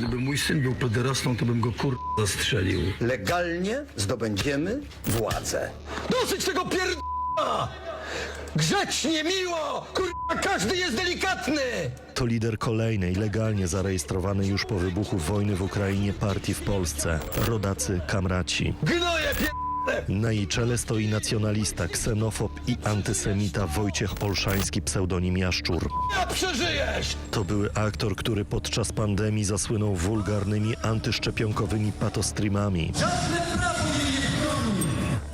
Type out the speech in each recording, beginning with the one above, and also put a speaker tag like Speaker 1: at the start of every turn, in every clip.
Speaker 1: Gdyby mój syn był pederastą, to bym go kur... zastrzelił.
Speaker 2: Legalnie zdobędziemy władzę.
Speaker 1: Dosyć tego pierd... Grzecznie, miło! Kurwa, każdy jest delikatny!
Speaker 3: To lider kolejnej, legalnie zarejestrowanej już po wybuchu wojny w Ukrainie partii w Polsce. Rodacy Kamraci.
Speaker 1: Gnoje pierd...
Speaker 3: Na jej czele stoi nacjonalista, ksenofob i antysemita Wojciech Olszański, pseudonim Jaszczur.
Speaker 1: Ja przeżyjesz!
Speaker 3: To były aktor, który podczas pandemii zasłynął wulgarnymi antyszczepionkowymi patostreamami.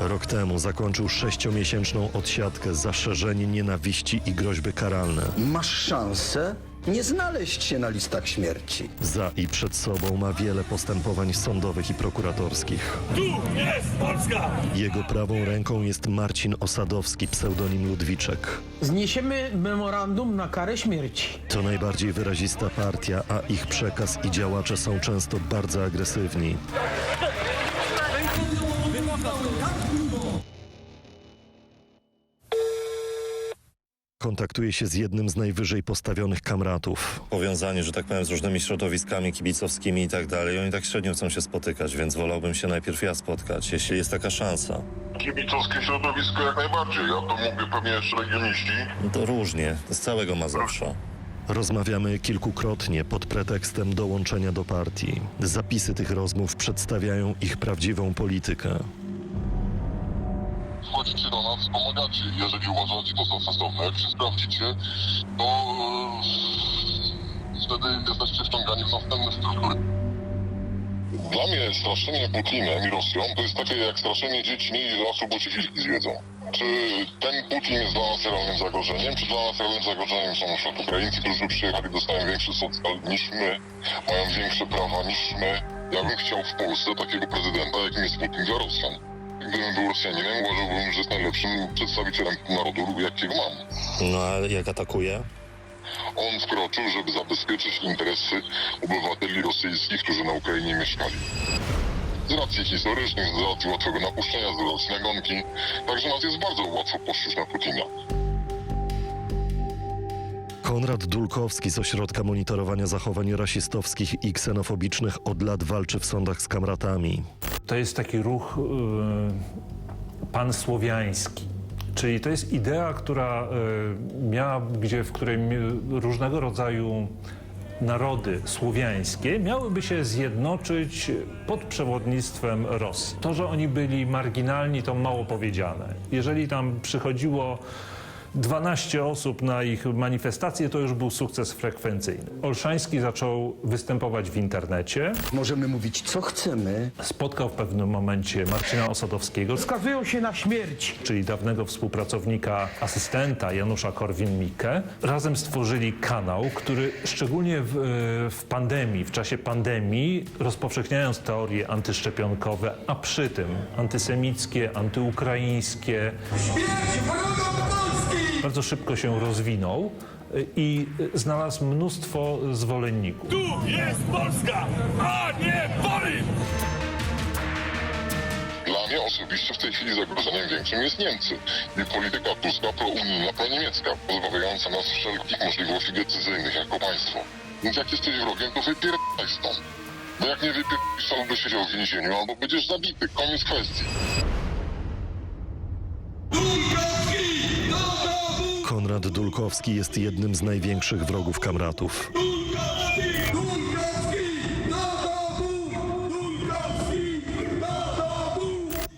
Speaker 3: Rok temu zakończył sześciomiesięczną odsiadkę za szerzenie nienawiści i groźby karalne.
Speaker 2: Masz szansę nie znaleźć się na listach śmierci.
Speaker 3: Za i przed sobą ma wiele postępowań sądowych i prokuratorskich.
Speaker 4: Tu jest Polska!
Speaker 3: Jego prawą ręką jest Marcin Osadowski, pseudonim Ludwiczek.
Speaker 5: Zniesiemy memorandum na karę śmierci.
Speaker 3: To najbardziej wyrazista partia, a ich przekaz i działacze są często bardzo agresywni. Kontaktuje się z jednym z najwyżej postawionych kamratów.
Speaker 6: powiązani, że tak powiem, z różnymi środowiskami kibicowskimi i tak dalej. Oni tak średnio chcą się spotykać, więc wolałbym się najpierw ja spotkać, jeśli jest taka szansa.
Speaker 7: Kibicowskie środowisko jak najbardziej. Ja to mówię pewnie jeszcze regioniści.
Speaker 6: No to różnie, z całego Mazowsza.
Speaker 3: Rozmawiamy kilkukrotnie pod pretekstem dołączenia do partii. Zapisy tych rozmów przedstawiają ich prawdziwą politykę.
Speaker 7: Wchodzicie do nas, pomagacie. Jeżeli uważacie to za sensowne, jak się sprawdzicie, to e, wtedy jesteście wciągani w następne struktury. Dla mnie straszenie Putinem i Rosją to jest takie jak straszenie dzieci nie i lasu, bo wilki zjedzą. Czy ten Putin jest dla nas realnym zagrożeniem, czy dla nas realnym zagrożeniem są na przykład Ukraińcy, którzy przyjechali, dostają większy socjal niż my, mają większe prawa niż my. Ja bym chciał w Polsce takiego prezydenta, jakim jest Putin dla Rosjan. Gdybym był Rosjaninem, uważałbym, że jest najlepszym przedstawicielem narodu, jakiego mam.
Speaker 6: No a jak atakuje?
Speaker 7: On wkroczył, żeby zabezpieczyć interesy obywateli rosyjskich, którzy na Ukrainie mieszkali. Z racji historycznych, z racji łatwego napuszczenia, z racji nagonki. Także nas jest bardzo łatwo poszczeć na Putina.
Speaker 3: Konrad Dulkowski z Ośrodka Monitorowania Zachowań Rasistowskich i Ksenofobicznych od lat walczy w sądach z kamratami.
Speaker 4: To jest taki ruch y, pansłowiański. Czyli to jest idea, która y, miała, gdzie, w której różnego rodzaju narody słowiańskie miałyby się zjednoczyć pod przewodnictwem Rosji. To, że oni byli marginalni, to mało powiedziane. Jeżeli tam przychodziło 12 osób na ich manifestację, to już był sukces frekwencyjny. Olszański zaczął występować w internecie.
Speaker 2: Możemy mówić co chcemy,
Speaker 4: Spotkał w pewnym momencie Marcina Osadowskiego,
Speaker 5: Skazują się na śmierć.
Speaker 4: czyli dawnego współpracownika, asystenta Janusza Korwin-Mikke. Razem stworzyli kanał, który szczególnie w, e, w pandemii, w czasie pandemii, rozpowszechniając teorie antyszczepionkowe, a przy tym antysemickie, antyukraińskie, bardzo szybko się rozwinął e, i e, znalazł mnóstwo zwolenników.
Speaker 8: Tu jest Polska, a nie Woly!
Speaker 7: Dla mnie osobiście w tej chwili zagrożeniem większym jest Niemcy i polityka Tuska prounijna, proniemiecka, pozbawiająca nas wszelkich możliwości decyzyjnych jako państwo. Więc jak jesteś wrogiem, to wypierdaj stąd. Bo jak nie wypierdolisz, to albo siedział w więzieniu, albo będziesz zabity. Koniec kwestii.
Speaker 3: Konrad Dulkowski jest jednym z największych wrogów kamratów.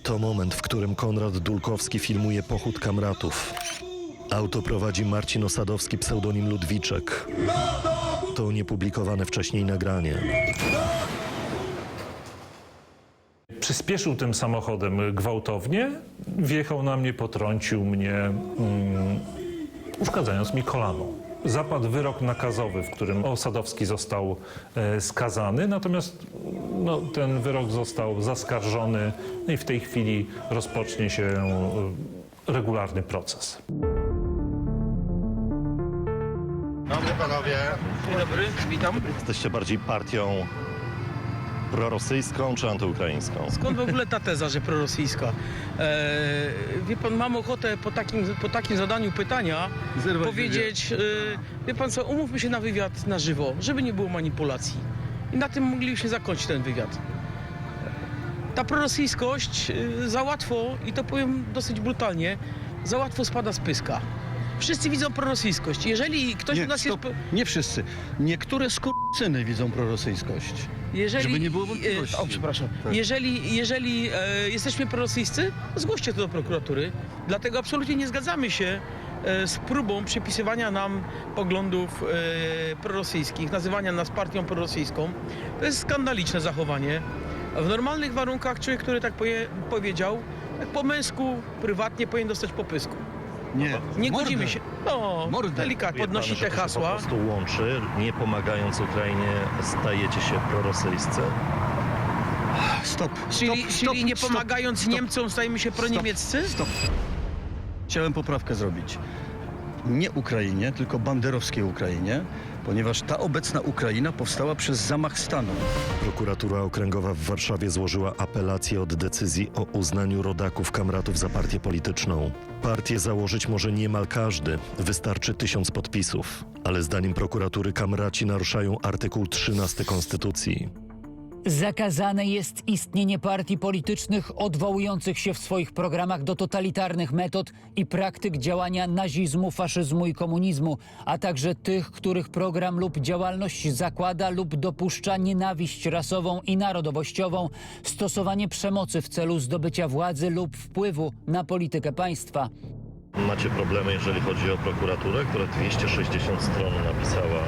Speaker 3: To moment, w którym Konrad Dulkowski filmuje pochód kamratów. Auto prowadzi Marcin Osadowski, pseudonim Ludwiczek. To niepublikowane wcześniej nagranie.
Speaker 4: Przyspieszył tym samochodem gwałtownie, wjechał na mnie, potrącił mnie, mm, uszkadzając mi kolano. Zapadł wyrok nakazowy, w którym Osadowski został e, skazany, natomiast no, ten wyrok został zaskarżony i w tej chwili rozpocznie się e, regularny proces.
Speaker 5: Dzień dobry, witam.
Speaker 3: Jesteście bardziej partią prorosyjską czy antyukraińską?
Speaker 5: Skąd w ogóle ta teza, że prorosyjska? Eee, wie pan, mam ochotę po takim, po takim zadaniu pytania powiedzieć, e, wie pan co, umówmy się na wywiad na żywo, żeby nie było manipulacji. I na tym mogliśmy zakończyć ten wywiad. Ta prorosyjskość y, za łatwo, i to powiem dosyć brutalnie, za łatwo spada z pyska. Wszyscy widzą prorosyjskość. Jeżeli ktoś u
Speaker 2: Nie,
Speaker 5: nas
Speaker 2: stop.
Speaker 5: jest...
Speaker 2: nie wszyscy. Niektóre skurczyny widzą prorosyjskość.
Speaker 5: Jeżeli,
Speaker 2: Żeby nie było
Speaker 5: e,
Speaker 2: wątpliwości.
Speaker 5: O, przepraszam.
Speaker 2: Tak.
Speaker 5: Jeżeli, jeżeli e, jesteśmy prorosyjscy, zgłoście to do prokuratury. Dlatego absolutnie nie zgadzamy się e, z próbą przypisywania nam poglądów e, prorosyjskich, nazywania nas partią prorosyjską. To jest skandaliczne zachowanie. W normalnych warunkach człowiek, który tak poje, powiedział, tak po męsku, prywatnie powinien dostać po pysku.
Speaker 2: Nie,
Speaker 5: Nie
Speaker 2: mordę.
Speaker 5: godzimy się. No,
Speaker 2: Mordę.
Speaker 5: delikatnie
Speaker 3: Wie pan,
Speaker 5: podnosi
Speaker 3: że
Speaker 5: te
Speaker 3: to się
Speaker 5: hasła.
Speaker 3: po prostu łączy. Nie pomagając Ukrainie, stajecie się prorosyjscy.
Speaker 2: Stop, stop,
Speaker 5: Czyli,
Speaker 2: stop,
Speaker 5: czyli nie
Speaker 2: stop,
Speaker 5: pomagając
Speaker 2: stop.
Speaker 5: Niemcom stajemy się proniemieccy?
Speaker 2: Stop. Chciałem poprawkę zrobić. Nie Ukrainie, tylko banderowskiej Ukrainie, ponieważ ta obecna Ukraina powstała przez zamach stanu.
Speaker 3: Prokuratura Okręgowa w Warszawie złożyła apelację od decyzji o uznaniu rodaków kamratów za partię polityczną. Partię założyć może niemal każdy, wystarczy tysiąc podpisów. Ale zdaniem prokuratury kamraci naruszają artykuł 13 Konstytucji.
Speaker 9: Zakazane jest istnienie partii politycznych odwołujących się w swoich programach do totalitarnych metod i praktyk działania nazizmu, faszyzmu i komunizmu, a także tych, których program lub działalność zakłada lub dopuszcza nienawiść rasową i narodowościową, stosowanie przemocy w celu zdobycia władzy lub wpływu na politykę państwa.
Speaker 3: Macie problemy, jeżeli chodzi o prokuraturę, która 260 stron napisała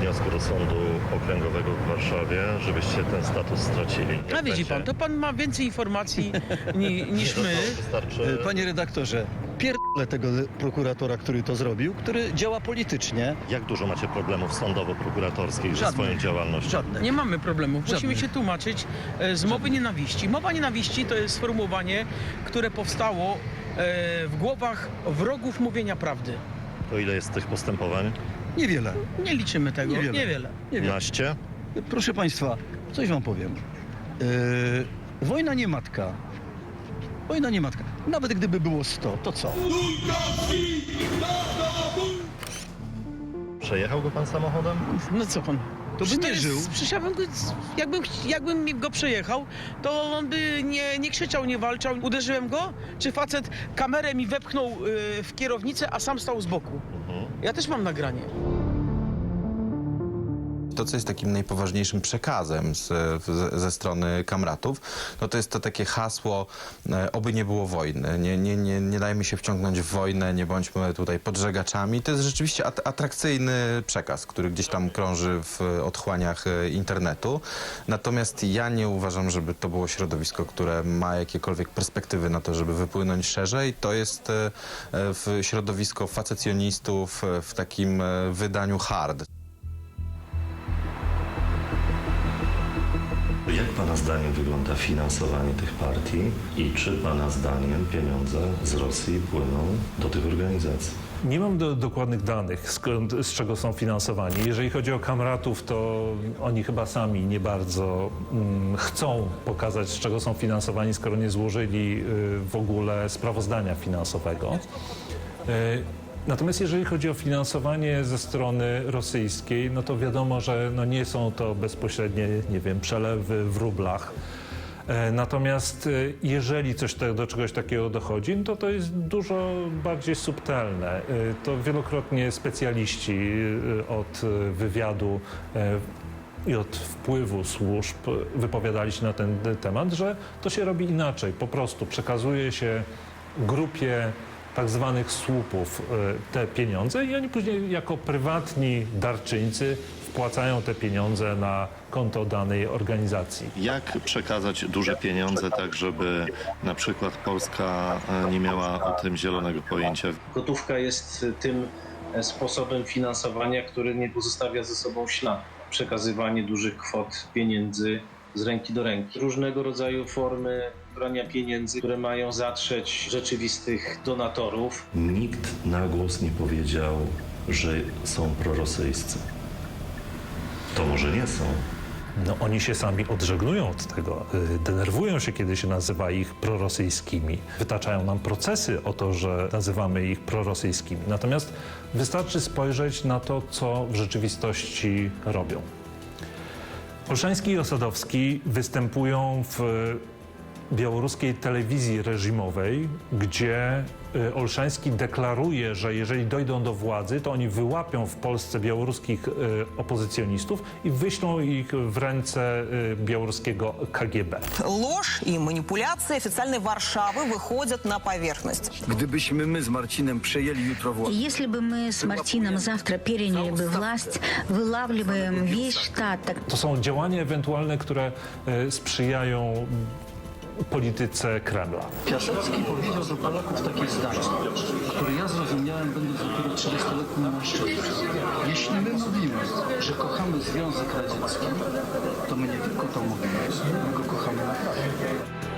Speaker 3: wniosku do Sądu Okręgowego w Warszawie, żebyście ten status stracili. Jak
Speaker 5: A widzi
Speaker 3: będzie?
Speaker 5: pan, to pan ma więcej informacji ni, niż
Speaker 3: Nie,
Speaker 5: my.
Speaker 3: to Wystarczy...
Speaker 2: Panie redaktorze, pierdolę tego prokuratora, który to zrobił, który działa politycznie.
Speaker 3: Jak dużo macie problemów sądowo-prokuratorskich ze
Speaker 2: Żadnych.
Speaker 3: swoją działalnością?
Speaker 2: Żadne.
Speaker 5: Nie mamy problemu. Musimy
Speaker 2: Żadnych.
Speaker 5: się tłumaczyć e, z mowy nienawiści. Mowa nienawiści to jest sformułowanie, które powstało e, w głowach wrogów mówienia prawdy.
Speaker 3: To ile jest tych postępowań?
Speaker 2: Niewiele.
Speaker 5: Nie liczymy tego.
Speaker 2: Niewiele.
Speaker 5: Niewiele.
Speaker 2: Niewiele.
Speaker 3: Naście?
Speaker 2: Proszę Państwa, coś Wam powiem. Yy, wojna nie matka. Wojna nie matka. Nawet gdyby było 100, to co?
Speaker 3: Przejechał go pan samochodem?
Speaker 5: No co pan?
Speaker 2: To by
Speaker 5: Przecież
Speaker 2: nie
Speaker 5: jest-
Speaker 2: żył.
Speaker 5: Przecież ja bym go, jakbym, jakbym go przejechał, to on by nie, nie krzyczał, nie walczał. Uderzyłem go? Czy facet kamerę mi wepchnął y, w kierownicę, a sam stał z boku? Ja też mam nagranie.
Speaker 10: To, co jest takim najpoważniejszym przekazem z, w- ze strony kamratów, no to jest to takie hasło, e, oby nie było wojny. Nie, nie, nie, nie dajmy się wciągnąć w wojnę, nie bądźmy tutaj podżegaczami. To jest rzeczywiście at- atrakcyjny przekaz, który gdzieś tam krąży w otchłaniach e, internetu. Natomiast ja nie uważam, żeby to było środowisko, które ma jakiekolwiek perspektywy na to, żeby wypłynąć szerzej. To jest e, e, w środowisko facecjonistów e, w takim wydaniu hard.
Speaker 3: Jak Pana zdaniem wygląda finansowanie tych partii i czy Pana zdaniem pieniądze z Rosji płyną do tych organizacji?
Speaker 4: Nie mam do, dokładnych danych, skąd, z czego są finansowani. Jeżeli chodzi o kamratów, to oni chyba sami nie bardzo mm, chcą pokazać, z czego są finansowani, skoro nie złożyli y, w ogóle sprawozdania finansowego. Y, Natomiast jeżeli chodzi o finansowanie ze strony rosyjskiej, no to wiadomo, że no nie są to bezpośrednie, nie wiem, przelewy w rublach. E, Natomiast e, jeżeli coś te, do czegoś takiego dochodzi, no to to jest dużo bardziej subtelne. E, To wielokrotnie specjaliści od wywiadu i od wpływu służb wypowiadali się na ten temat, że to się robi inaczej. Po prostu przekazuje się grupie tak zwanych słupów e, te pieniądze i oni później jako prywatni darczyńcy wpłacają te pieniądze na konto danej organizacji.
Speaker 3: Jak przekazać duże pieniądze tak, żeby na przykład Polska e, nie miała o tym zielonego pojęcia?
Speaker 11: Gotówka jest tym sposobem finansowania, który nie pozostawia ze sobą śladu. Przekazywanie dużych kwot pieniędzy z ręki do ręki. Różnego rodzaju formy brania pieniędzy, które mają zatrzeć rzeczywistych donatorów.
Speaker 3: Nikt na głos nie powiedział, że są prorosyjscy. To może nie są.
Speaker 4: No, oni się sami odżegnują od tego, y, denerwują się, kiedy się nazywa ich prorosyjskimi. Wytaczają nam procesy o to, że nazywamy ich prorosyjskimi. Natomiast wystarczy spojrzeć na to, co w rzeczywistości robią. Olszański i Osadowski występują w białoruskiej telewizji reżimowej, gdzie y, Olszański deklaruje, że jeżeli dojdą do władzy, to oni wyłapią w Polsce białoruskich y, opozycjonistów i wyślą ich w ręce y, białoruskiego KGB.
Speaker 12: Ложь и манипуляции официальной Варшавы выходят на поверхность.
Speaker 2: Gdybyśmy my z Marcinem przejęli jutro władzę,
Speaker 13: Если бы мы с Мартином завтра переняли бы власть, вылавливаем весь штат, так
Speaker 4: To są działania ewentualne, które y, sprzyjają polityce Kremla.
Speaker 2: Piasecki powiedział do Polaków takie zdanie, które ja zrozumiałem, będąc dopiero 30-letnim mężczyzną. Jeśli my mówimy, że kochamy Związek Radziecki, to my nie tylko to mówimy, my go kochamy naprawdę.